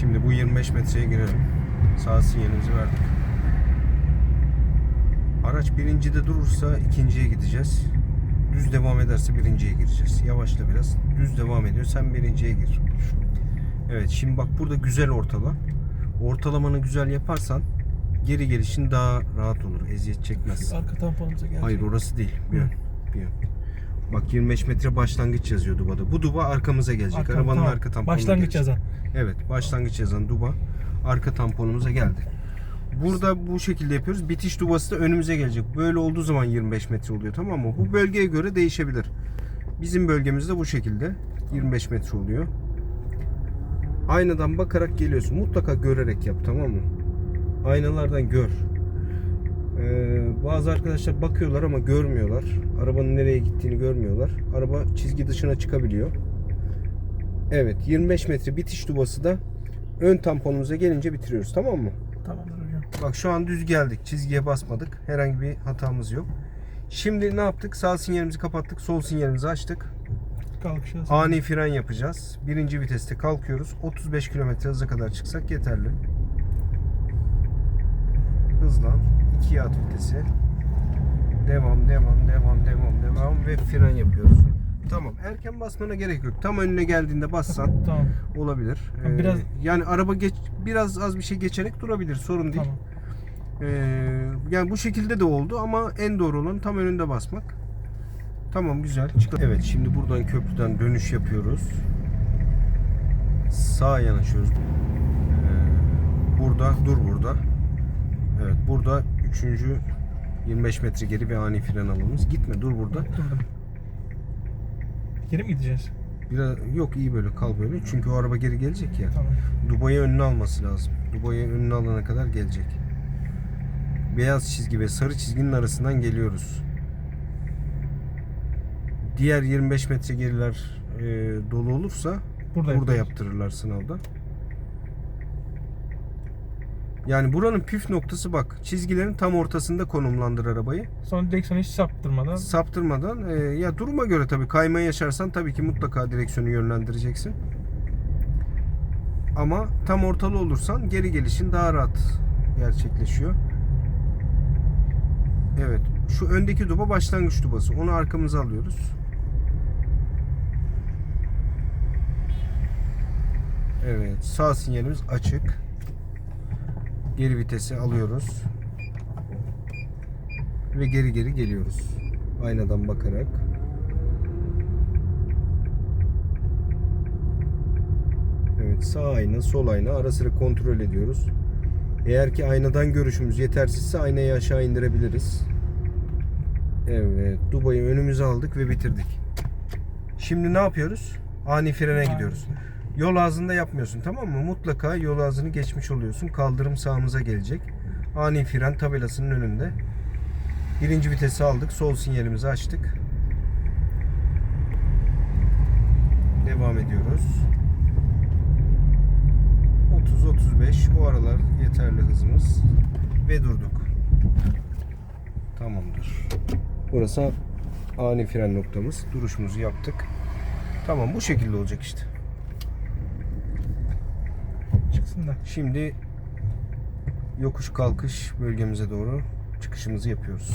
Şimdi bu 25 metreye girelim. Sağ sinyalimizi verdik. Araç birincide durursa ikinciye gideceğiz. Düz devam ederse birinciye gireceğiz. Yavaşla biraz. Düz devam ediyor. Sen birinciye gir. Evet şimdi bak burada güzel ortala. Ortalamanı güzel yaparsan geri gelişin daha rahat olur. Eziyet çekmez. Arka tamponumuza geldi. Hayır orası değil. Bir yön. Bir yön. Bak 25 metre başlangıç yazıyor Duba'da. Bu Duba arkamıza gelecek. Arka- Arabanın tamam. arka tamponuna Başlangıç gelecek. yazan. Evet, başlangıç yazan duba arka tamponumuza geldi. Burada bu şekilde yapıyoruz. Bitiş dubası da önümüze gelecek. Böyle olduğu zaman 25 metre oluyor tamam mı? Bu bölgeye göre değişebilir. Bizim bölgemizde bu şekilde 25 metre oluyor. Aynadan bakarak geliyorsun. Mutlaka görerek yap tamam mı? Aynalardan gör. Ee, bazı arkadaşlar bakıyorlar ama görmüyorlar. Arabanın nereye gittiğini görmüyorlar. Araba çizgi dışına çıkabiliyor. Evet 25 metre bitiş dubası da ön tamponumuza gelince bitiriyoruz tamam mı? Tamamdır hocam. Bak şu an düz geldik. Çizgiye basmadık. Herhangi bir hatamız yok. Şimdi ne yaptık? Sağ sinyalimizi kapattık. Sol sinyalimizi açtık. Yazan. Ani fren yapacağız. Birinci viteste kalkıyoruz. 35 km hıza kadar çıksak yeterli. Hızlan. 2'ye at vitesi. Devam, devam, devam, devam, devam ve fren yapıyoruz. Tamam. Erken basmana gerek yok. Tam önüne geldiğinde bassan Tamam. olabilir. Ee, biraz- yani araba geç biraz az bir şey geçerek durabilir. Sorun değil. Tamam. Ee, yani bu şekilde de oldu ama en doğru olan tam önünde basmak. Tamam güzel. Çık- Evet şimdi buradan köprüden dönüş yapıyoruz. Sağa yanaşıyoruz. Ee, burada dur burada. Evet burada üçüncü 25 metre geri bir ani fren alımız. Gitme dur burada. Durdum. Geri mi gideceğiz? Biraz yok iyi böyle kal böyle. Çünkü o araba geri gelecek ya. Tamam. Dubai'ye önüne alması lazım. Dubai'ye önüne alana kadar gelecek. Beyaz çizgi ve sarı çizginin arasından geliyoruz. Diğer 25 metre geriler e, dolu olursa Burada, burada yaptırırlar sınavda. Yani buranın püf noktası bak çizgilerin tam ortasında konumlandır arabayı. Sonra direksiyonu hiç saptırmadan. Saptırmadan e, ya duruma göre tabii kayma yaşarsan tabii ki mutlaka direksiyonu yönlendireceksin. Ama tam ortalı olursan geri gelişin daha rahat gerçekleşiyor. Evet. Şu öndeki duba başlangıç dubası. Onu arkamıza alıyoruz. Evet. Sağ sinyalimiz açık. Geri vitesi alıyoruz. Ve geri geri geliyoruz. Aynadan bakarak. Evet sağ ayna sol ayna ara sıra kontrol ediyoruz. Eğer ki aynadan görüşümüz yetersizse aynayı aşağı indirebiliriz. Evet Dubai'yi önümüze aldık ve bitirdik. Şimdi ne yapıyoruz? Ani frene gidiyoruz. Yol ağzında yapmıyorsun tamam mı? Mutlaka yol ağzını geçmiş oluyorsun. Kaldırım sağımıza gelecek. Ani fren tabelasının önünde. Birinci vitesi aldık. Sol sinyalimizi açtık. Devam ediyoruz. 30-35 o aralar yeterli hızımız. Ve durduk. Tamamdır. Burası ani fren noktamız. Duruşumuzu yaptık. Tamam bu şekilde olacak işte. Çıksın da. Şimdi yokuş kalkış bölgemize doğru çıkışımızı yapıyoruz.